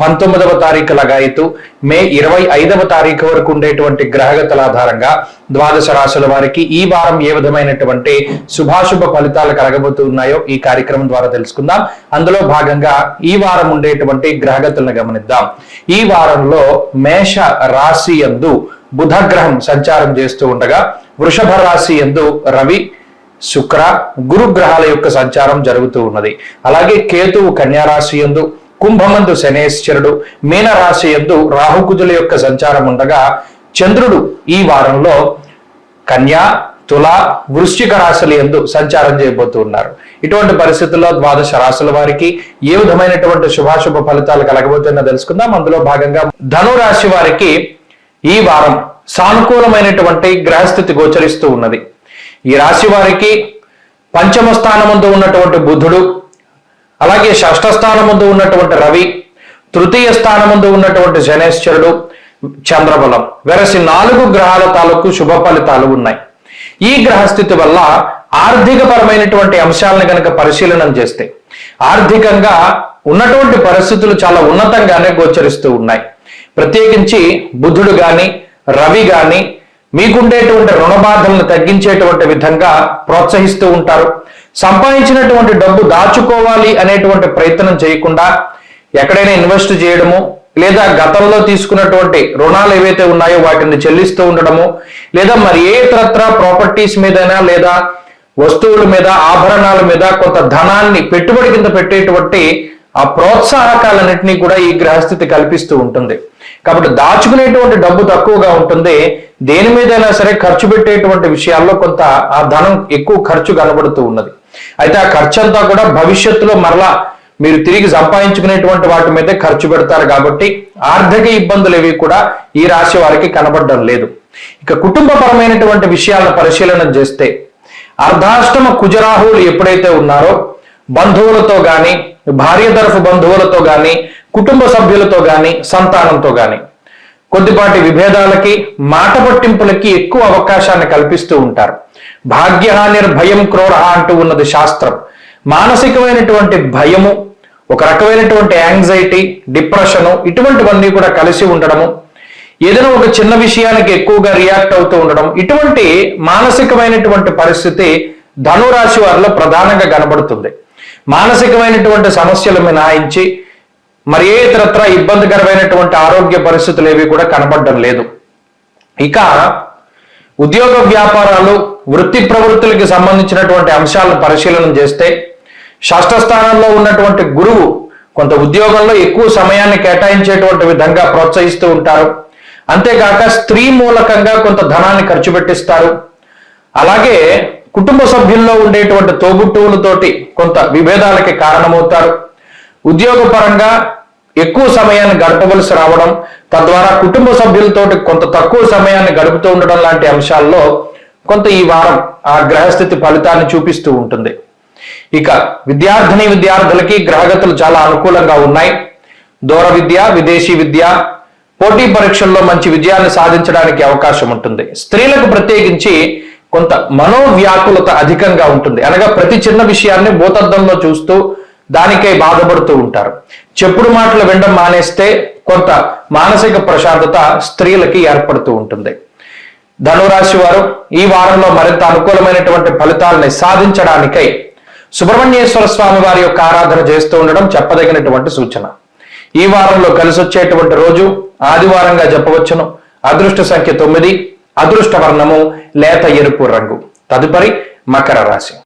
పంతొమ్మిదవ తారీఖు లగాయతు మే ఇరవై ఐదవ తారీఖు వరకు ఉండేటువంటి గ్రహగతుల ఆధారంగా ద్వాదశ రాశుల వారికి ఈ వారం ఏ విధమైనటువంటి శుభాశుభ ఫలితాలు కలగబోతున్నాయో ఈ కార్యక్రమం ద్వారా తెలుసుకుందాం. అందులో భాగంగా ఈ వారం ఉండేటువంటి గ్రహగతులను గమనిద్దాం. ఈ వారంలో మేష రాశి యందు బుధ గ్రహం సంచారం చేస్తూ ఉండగా వృషభ రాశి యందు రవి శుక్ర గురు గ్రహాల యొక్క సంచారం జరుగుతూ ఉన్నది. అలాగే కేతువు కన్యారాశి యందు కుంభమందు శనేశ్వరుడు మీనరాశి యందు రాహుకుజుల యొక్క సంచారం ఉండగా చంద్రుడు ఈ వారంలో కన్యా తుల వృశ్చిక రాశుల ఎందు సంచారం చేయబోతూ ఉన్నారు. ఇటువంటి పరిస్థితుల్లో ద్వాదశ రాశుల వారికి ఏ విధమైనటువంటి శుభాశుభ ఫలితాలు కలగబోతున్నా తెలుసుకుందాం. అందులో భాగంగా ధను రాశి వారికి ఈ వారం సానుకూలమైనటువంటి గ్రహస్థితి గోచరిస్తూ ఉన్నది. ఈ రాశి వారికి పంచమ స్థానముందు ఉన్నటువంటి బుధుడు అలాగే షష్ఠ స్థానముందు ఉన్నటువంటి రవి తృతీయ స్థానముందు ఉన్నటువంటి శనేశ్వరుడు చంద్రబలం. వెరసి నాలుగు గ్రహాల తాలూకు శుభ ఫలితాలు ఉన్నాయి. ఈ గ్రహస్థితి వల్ల ఆర్థిక పరమైనటువంటి అంశాలను కనుక పరిశీలనం చేస్తే ఆర్థికంగా ఉన్నటువంటి పరిస్థితులు చాలా ఉన్నతంగానే గోచరిస్తూ ఉన్నాయి. ప్రత్యేకించి బుధుడు గాని రవి గాని మీకుండేటువంటి రుణ బాధలను తగ్గించేటువంటి విధంగా ప్రోత్సహిస్తూ ఉంటారు. సంపాదించినటువంటి డబ్బు దాచుకోవాలి అనేటువంటి ప్రయత్నం చేయకుండా ఎక్కడైనా ఇన్వెస్ట్ చేయడము లేదా గతంలో తీసుకున్నటువంటి రుణాలు ఏవైతే ఉన్నాయో వాటిని చెల్లిస్తూ ఉండడము లేదా మరి ఏ ఇతరత్ర ప్రాపర్టీస్ మీదైనా లేదా వస్తువుల మీద ఆభరణాల మీద కొంత ధనాన్ని పెట్టుబడి కింద పెట్టేటువంటి ఆ ప్రోత్సాహకాలన్నింటినీ కూడా ఈ గ్రహస్థితి కల్పిస్తూ ఉంటుంది. కాబట్టి దాచుకునేటువంటి డబ్బు తక్కువగా ఉంటుంది. దేని మీదైనా సరే ఖర్చు పెట్టేటువంటి విషయాల్లో కొంత ఆ ధనం ఎక్కువ ఖర్చు కనబడుతూ ఉన్నది. అయితే ఆ ఖర్చు అంతా కూడా భవిష్యత్తులో మరలా మీరు తిరిగి సంపాదించుకునేటువంటి వాటి మీదే ఖర్చు పెడతారు కాబట్టి ఆర్థిక ఇబ్బందులు ఏవి కూడా ఈ రాశి వారికి కనబడడం లేదు. ఇక కుటుంబపరమైనటువంటి విషయాలను పరిశీలన చేస్తే అర్ధాష్టమ కుజరాహువులు ఎప్పుడైతే ఉన్నారో బంధువులతో గాని భార్య తరఫు బంధువులతో కానీ కుటుంబ సభ్యులతో కానీ సంతానంతో గాని. కొద్దిపాటి విభేదాలకి మాట పట్టింపులకి ఎక్కువ అవకాశాన్ని కల్పిస్తూ ఉంటారు. భాగ్యహానిర్ భయం క్రోర అంటూ ఉన్నది శాస్త్రం. మానసికమైనటువంటి భయము ఒక రకమైనటువంటి యాంగ్జైటీ డిప్రెషను ఇటువంటివన్నీ కూడా కలిసి ఉండడము ఏదైనా ఒక చిన్న విషయానికి ఎక్కువగా రియాక్ట్ అవుతూ ఉండడం ఇటువంటి మానసికమైనటువంటి పరిస్థితి ధనురాశి వారిలో ప్రధానంగా కనబడుతుంది. మానసికమైనటువంటి సమస్యలు మినహాయించి మరి ఏ ఇతరత్ర ఇబ్బందికరమైనటువంటి ఆరోగ్య పరిస్థితులు ఏవి కూడా కనబడడం లేదు. ఇక ఉద్యోగ వ్యాపారాలు వృత్తి ప్రవృత్తులకి సంబంధించినటువంటి అంశాలను పరిశీలన చేస్తే షష్ఠ స్థానంలో ఉన్నటువంటి గురువు కొంత ఉద్యోగంలో ఎక్కువ సమయాన్ని కేటాయించేటువంటి విధంగా ప్రోత్సహిస్తూ ఉంటారు. అంతేకాక స్త్రీ మూలకంగా కొంత ధనాన్ని ఖర్చు పెట్టిస్తారు. అలాగే కుటుంబ సభ్యుల్లో ఉండేటువంటి తోబుట్టువులతోటి కొంత విభేదాలకి కారణమవుతారు. ఉద్యోగపరంగా ఎక్కువ సమయాన్ని గడపవలసి రావడం తద్వారా కుటుంబ సభ్యులతోటి కొంత తక్కువ సమయాన్ని గడుపుతూ ఉండడం లాంటి అంశాల్లో కొంత ఈ వారం ఆ గ్రహస్థితి ఫలితాన్ని చూపిస్తూ ఉంటుంది. ఇక విద్యార్థిని విద్యార్థులకి గ్రహగతులు చాలా అనుకూలంగా ఉన్నాయి. దూర విద్య విదేశీ విద్య పోటీ పరీక్షల్లో మంచి విజయాన్ని సాధించడానికి అవకాశం ఉంటుంది. స్త్రీలకు ప్రత్యేకించి కొంత మనోవ్యాకులత అధికంగా ఉంటుంది. అనగా ప్రతి చిన్న విషయాన్ని భూతద్దంలో చూస్తూ దానికై బాధపడుతూ ఉంటారు. చెప్పుడు మాటలు వినడం మానేస్తే కొంత మానసిక ప్రశాంతత స్త్రీలకి ఏర్పడుతూ ఉంటుంది. ధనురాశి వారు ఈ వారంలో మరింత అనుకూలమైనటువంటి ఫలితాలని సాధించడానికై సుబ్రహ్మణ్యేశ్వర స్వామి వారి యొక్క ఆరాధన చేస్తూ ఉండడం చెప్పదగినటువంటి సూచన. ఈ వారంలో కలిసి వచ్చేటువంటి రోజు ఆదివారంగా చెప్పవచ్చును అదృష్ట సంఖ్య తొమ్మిది. అదృష్ట వర్ణము లేత ఎరుపు రంగు. తదుపరి మకర రాశి.